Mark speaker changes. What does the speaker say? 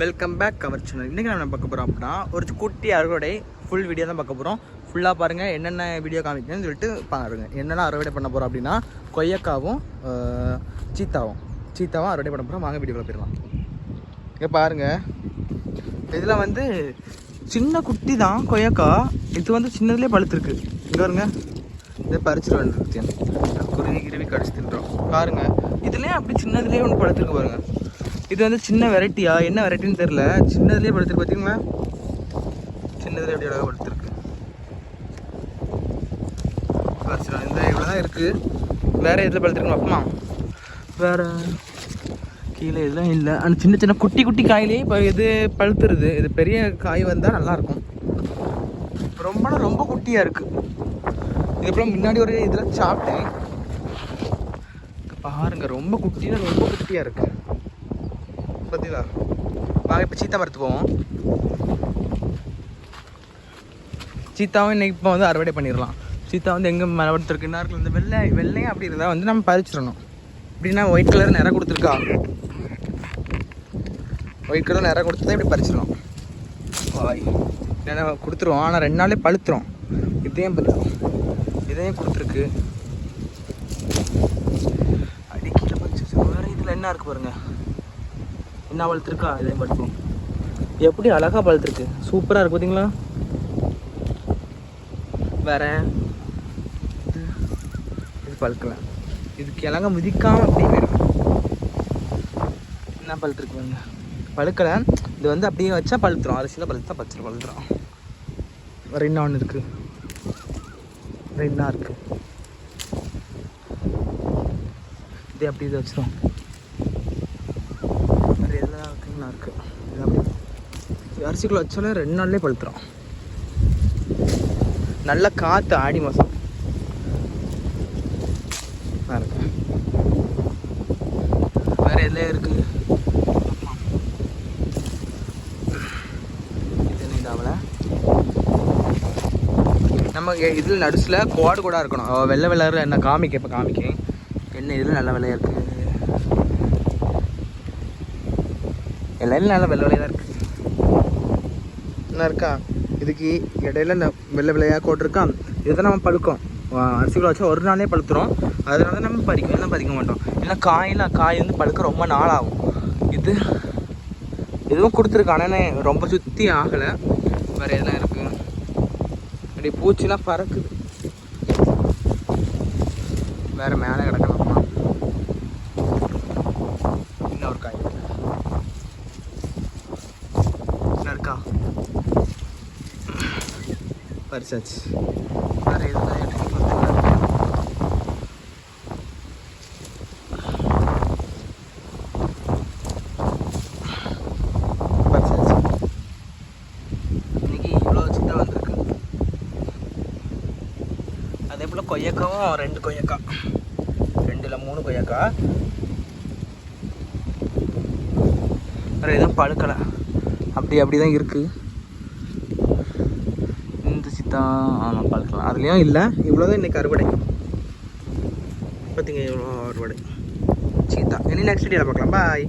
Speaker 1: Welcome back cover channel இன்றைக்கி நம்ம பார்க்க போகிறோம் அப்படின்னா ஒரு குட்டி அறுவடை ஃபுல் வீடியோ தான் பார்க்க போகிறோம் ஃபுல்லாக பாருங்கள் என்னென்ன வீடியோ காமிக்கணும்னு சொல்லிட்டு பாருங்கள் என்னென்ன அறுவடை பண்ண போகிறோம் அப்படின்னா கொய்யக்காவும் சீத்தாவும். சீத்தாவும் அறுவடை பண்ண போகிறோம் வாங்க வீடியோவில் போயிடலாம். இங்கே பாருங்கள் இதில் வந்து சின்ன குட்டி தான் கொய்யக்கா. இது வந்து சின்னதுலேயே பழுத்துருக்கு. இங்கே வருங்க இதை பறிச்சுட்டு வந்துருக்கேன் குருவி கிருவி கடிச்சு தின்றோம். பாருங்கள் இதுலேயே அப்படி சின்னதுலேயே ஒன்று பழுத்துருக்கு பாருங்கள் இது வந்து சின்ன வெரைட்டியா? என்ன வெரைட்டின்னு தெரில சின்னதுலேயே பழுத்துருக்கு பார்த்தீங்களா சின்னதுலேயே எப்படி அழகாக பழுத்துருக்கு இந்த இவ்வளோ தான் இருக்குது வேறு எதில் படுத்துருக்கணும் அப்பமா? வேறு கீழே இதெல்லாம் இல்லை. அந்த சின்ன சின்ன குட்டி குட்டி காயிலே இப்போ இது பழுத்துருது. இது பெரிய காய் வந்தால் நல்லாயிருக்கும். ரொம்ப ரொம்ப குட்டியாக இருக்குது இதுக்கப்புறம் முன்னாடி ஒரு இதில் சாப்பிட்டேன். பாருங்கள் ரொம்ப குட்டினா ரொம்ப குட்டியாக இருக்குது பார்த்தீங்களா வாங்க இப்போ சீத்தா மரத்து போவோம். சீத்தாவும் இன்னைக்கு இப்போ வந்து அறுவடை பண்ணிடலாம். சீத்தா வந்து எங்கே மரத்துருக்கு என்ன இருக்கு இந்த வெள்ளை வெள்ளையும் அப்படி இருந்தால் வந்து நம்ம பறிச்சிடணும். இப்படின்னா ஒயிட் கலர் நிறம் கொடுத்துருக்கா. ஒயிட் கலர் நிறம் கொடுத்து தான் இப்படி பறிச்சிடணும். வாய். ஏன்னா கொடுத்துருவோம். ஆனால் ரெண்டு நாளே பழுத்துரும். இதையும் பழுத்துரும் இதையும் கொடுத்துருக்கு. அடிக்கல பறிச்சு வேறு இதில் என்ன இருக்குது பாருங்கள் என்ன பழுத்துருக்கா இதையும் பழுத்துரும் எப்படி அழகாக வளர்த்துருக்கு? சூப்பராக இருக்கு பார்த்தீங்களா வேற? இது பழுக்கலாம் பழுக்கல. இது கிழங்க மிதிக்காம அப்படியே போயிடும் என்ன பழுத்துருக்கு பழுக்கலை. இது வந்து அப்படியே வச்சா பழுத்துரும். அரிசியில் பழுத்தா பச்சை பழுத்துரும். வேறு என்ன ஒன்று இருக்குது வேறு என்ன இருக்குது இதே அப்படி இதை வச்சுருவோம் வேறு எல்லாம் இருக்குங்களா இருக்குது இது அப்படி அரிசிக்குள்ளே வச்சாலே ரெண்டு நாள்லேயே பழுத்துரும். நல்ல காற்று ஆடி மாதம் இருக்கு வேறு எதில் இருக்குது நம்ம இதில் நடுசில் கோடு கூட இருக்கணும். வெள்ளை வெள்ளாறு என்ன காமிக்க இப்போ காமிக்க. என்ன இதில் நல்ல வெள்ளையாக இருக்குது எல்லாரும் நல்ல வெள்ளை வெள்ளையாக தான் இருக்குது என்ன இருக்கா இதுக்கு இடையில இந்த வெள்ளை வெள்ளையாக கோடு இதை நம்ம பழுக்கும் அரிசிக்குள்ள வச்சா ஒரு நாளே பழுத்துரும். அதனால தான் நம்ம பறிக்கும் எல்லாம் பறிக்க மாட்டோம். ஏன்னா காயெல்லாம் காய் வந்து பழுக்க ரொம்ப நாள் ஆகும் இது இதுவும் கொடுத்துருக்கு. ஆனால் ரொம்ப சுற்றி ஆகலை. வேறு எதனா இருக்கு? அப்படி பூச்சிலாம் பறக்குது. வேற மேலே கிடக்கலாமா இன்னொரு காய் என்ன இருக்கா பறிச்சாச்சு. வேறு எதுவும் எனக்கு இன்னைக்கு இவ்வளோ அதே போல் கொய்யக்காவும் ரெண்டு கொய்யக்கா. ரெண்டில் மூணு கொய்யக்கா. வேறு எதுவும் பழுக்கலை. அப்படி அப்படி தான் இருக்குது இந்த ஆமாம் பார்க்கலாம் அதுலேயும் இல்லை. இவ்வளோ தான் இன்றைக்கி அறுவடை. பார்த்தீங்க இவ்வளோ அறுவடை. சீதா இனி நெக்ஸ்ட் வீடியோவில் பார்க்கலாம். பாய்